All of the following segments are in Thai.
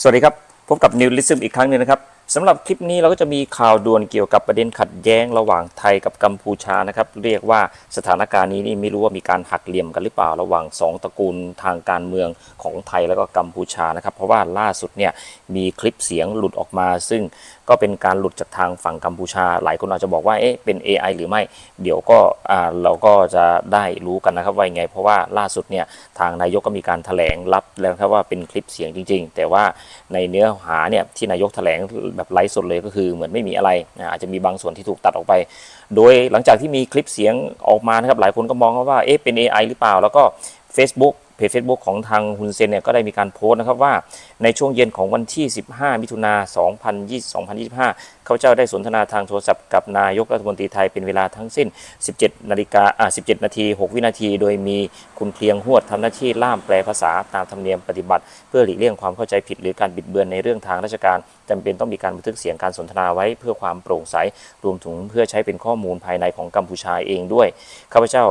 สวัสดีครับ พบกับนิวลิซึมอีกครั้งหนึ่งนะครับ สำหรับคลิปนี้เราก็จะมีข่าวด่วนเกี่ยวกับประเด็นขัดแย้งระหว่างไทยกับกัมพูชานะครับ เรียกว่าสถานการณ์นี้นี่ไม่รู้ว่ามีการหักเหลี่ยมกันหรือเปล่าระหว่างสองตระกูลทางการเมืองของไทยแล้วก็กัมพูชานะครับ เพราะว่าล่าสุดเนี่ยมีคลิปเสียงหลุดออกมา ซึ่งก็เป็นการหลุดจากทางฝั่งกัมพูชา หลายคนอาจจะบอกว่าเอ๊ะเป็น AI หรือไม่ เดี๋ยวก็เราก็จะได้รู้กันนะครับว่าไง เพราะว่าล่าสุดเนี่ยทางนายกก็มีการแถลงรับแล้วครับว่าเป็นคลิปเสียงจริง ๆ แต่ว่าในเนื้อหาเนี่ยที่นายกแถลงแบบไลฟ์สดเลยก็คือเหมือนไม่มีอะไรอาจจะมีบางส่วนที่ถูกตัดออกไป โดยหลังจากที่มีคลิปเสียงออกมานะครับหลายคนก็มองว่าเอ๊ะเป็น AI หรือเปล่า แล้วก็ Facebook เพจ Facebook ของทางฮุนเซนเนี่ยก็ได้มีการโพสต์นะครับว่าในช่วงเย็นของวันที่ 15 มิถุนา2020 2025ข้าพเจ้าได้สนทนาทางโทรศัพท์กับนายกรัฐมนตรีไทยเป็นเวลาทั้งสิ้น 17 นาฬิกาอ่า17 นาที 6 วินาที โดยมีคุณเพียงหวดทำหน้าที่ล่ามแปลภาษาตามธรรมเนียมปฏิบัติ เพื่อหลีกเลี่ยงความเข้าใจผิดหรือการบิดเบือนในเรื่องทางราชการจำเป็นต้องมีการบันทึกเสียงการสนทนาไว้เพื่อความโปร่งใสรวมถึงเพื่อใช้เป็นข้อมูลภายในของกัมพูชาเองด้วยข้าพเจ้า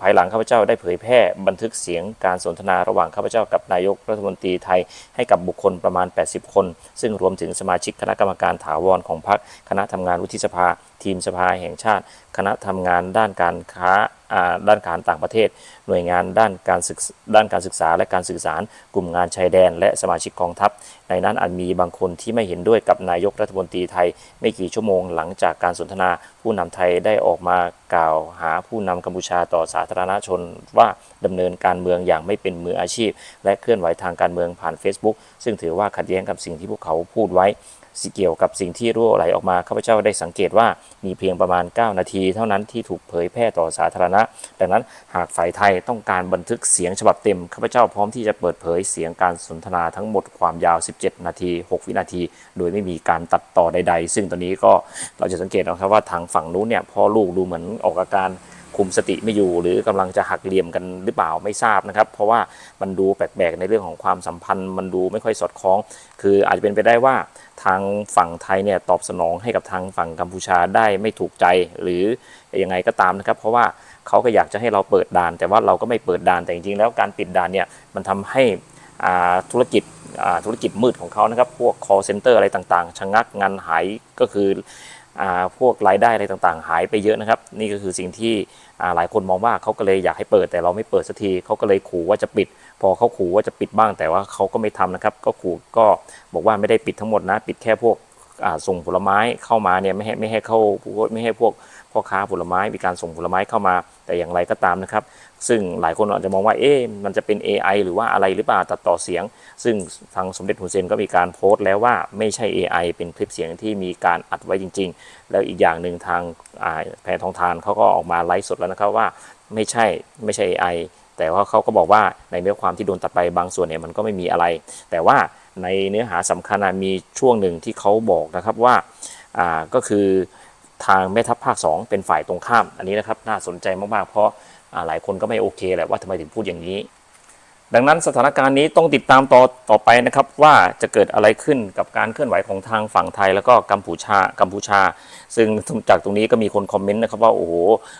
ภายหลังข้าพเจ้าได้เผยแพร่บันทึกเสียงการสนทนาระหว่างข้าพเจ้ากับนายกรัฐมนตรีไทยให้กับบุคคลประมาณ 80 คน ซึ่งรวมถึงสมาชิกคณะกรรมการถาวรของพรรคคณะทำงานวุฒิสภาทีมสภาแห่งชาติ คณะทำงานด้านการค้าด้านการต่างประเทศ หน่วยงานด้านการศึกษด้านการศึกษาและการสื่อสาร กลุ่มงานชายแดน และสมาชิกกองทัพ ในนั้นอาจมีบางคนที่ไม่เห็นด้วยกับนายกรัฐมนตรีไทย ไม่กี่ชั่วโมงหลังจากการสนทนา ผู้นำไทยได้ออกมากล่าวหาผู้นำกัมพูชาต่อสาธารณชนว่าดำเนินการเมืองอย่างไม่เป็นมืออาชีพ และเคลื่อนไหวทางการเมืองผ่าน Facebook ซึ่งถือว่าขัดแย้งกับสิ่งที่พวกเขาพูดไว้ เกี่ยวกับสิ่งที่รั่วไหลออกมาข้าพเจ้าได้สังเกตว่ามีเพียงประมาณ 9 นาที เท่านั้นที่ถูกเผยแพร่ต่อสาธารณะ ดังนั้นหากฝ่ายไทยต้องการบันทึกเสียงฉบับเต็มข้าพเจ้าพร้อมที่จะเปิดเผยเสียงการสนทนาทั้งหมดความยาว 17 นาที 6 วินาที โดยไม่มีการตัดต่อใด ๆ ซึ่งตอนนี้ก็เราจะสังเกตนะครับว่าทางฝั่งนู้นเนี่ยพ่อลูกดูเหมือนออกอาการ คุมสติไม่อยู่ หรือกำลังจะหักเหลี่ยมกันหรือเปล่าไม่ทราบนะครับ เพราะว่ามันดูแปลกๆในเรื่องของความสัมพันธ์ มันดูไม่ค่อยสอดคล้อง คืออาจจะเป็นไปได้ว่าทางฝั่งไทยเนี่ยตอบสนองให้กับทางฝั่งกัมพูชาได้ไม่ถูกใจหรือยังไงก็ตามนะครับ เพราะว่าเขาก็อยากจะให้เราเปิดด่าน แต่ว่าเราก็ไม่เปิดด่านแต่จริงๆแล้วการปิดด่านเนี่ยมันทำให้อาธุรกิจธุรกิจมืดของเขานะครับ พวก call center อะไรต่างๆชะงักงานหายก็คือ พวกรายได้อะไรต่างๆ หายไปเยอะนะครับ นี่ก็คือสิ่งที่หลายคนมองว่าเขาก็เลยอยากให้เปิดแต่เราไม่เปิดสักทีเขาก็เลยขู่ว่าจะปิด พอเขาขู่ว่าจะปิดบ้างแต่ว่าเขาก็ไม่ทำนะครับ ก็ขู่ก็บอกว่าไม่ได้ปิดทั้งหมดนะ ปิดแค่พวกส่งผลไม้เข้ามาเนี่ยไม่ให้ไม่ให้เข้าไม่ให้พวก พ่อค้าผลไม้มีการส่งผลไม้เข้ามา แต่อย่างไรก็ตามนะครับ ซึ่งหลายคนอาจจะมองว่าเอ๊ะมันจะเป็น AI หรือว่าอะไรหรือเปล่าตัดต่อเสียง ซึ่งทางสมเด็จฮุนเซนก็มีการโพสต์แล้วว่าไม่ใช่ AI เป็นคลิปเสียงที่มีการอัดไว้จริง ๆ แล้วอีกอย่างหนึ่งทางแพทองทานเขาก็ออกมาไลฟ์สดแล้วนะครับว่าไม่ใช่ไม่ใช่ AI แต่ว่าเขาก็บอกว่าในเนื้อความที่โดนตัดไปบางส่วนเนี่ยมันก็ไม่มีอะไร แต่ว่าในเนื้อหาสำคัญมีช่วงหนึ่งที่เขาบอกนะครับว่าอ่าก็คือ ทางแม่ทัพภาค 2 เป็นฝ่ายตรงข้าม อันนี้นะครับน่าสนใจมากๆ เพราะหลายคนก็ไม่โอเคแหละว่าทำไมถึงพูดอย่างนี้ ดังนั้นสถานการณ์นี้ต้องติดตามต่อต่อไปนะครับว่าจะเกิดอะไรขึ้นกับการเคลื่อนไหวของทางฝั่งไทยแล้วก็กัมพูชากัมพูชา ซึ่งจากตรงนี้ก็มีคนคอมเมนต์นะครับว่าโอ้โห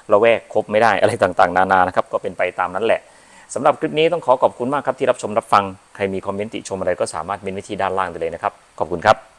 เราแวกครบไม่ได้อะไรต่างๆ นานานะครับก็เป็นไปตามนั้นแหละสำหรับคลิปนี้ต้องขอขอบคุณมากครับที่รับชมรับฟัง ใครมีคอมเมนต์ติชมอะไรก็สามารถเมนไว้ที่ด้านล่างได้เลยนะครับ ขอบคุณครับ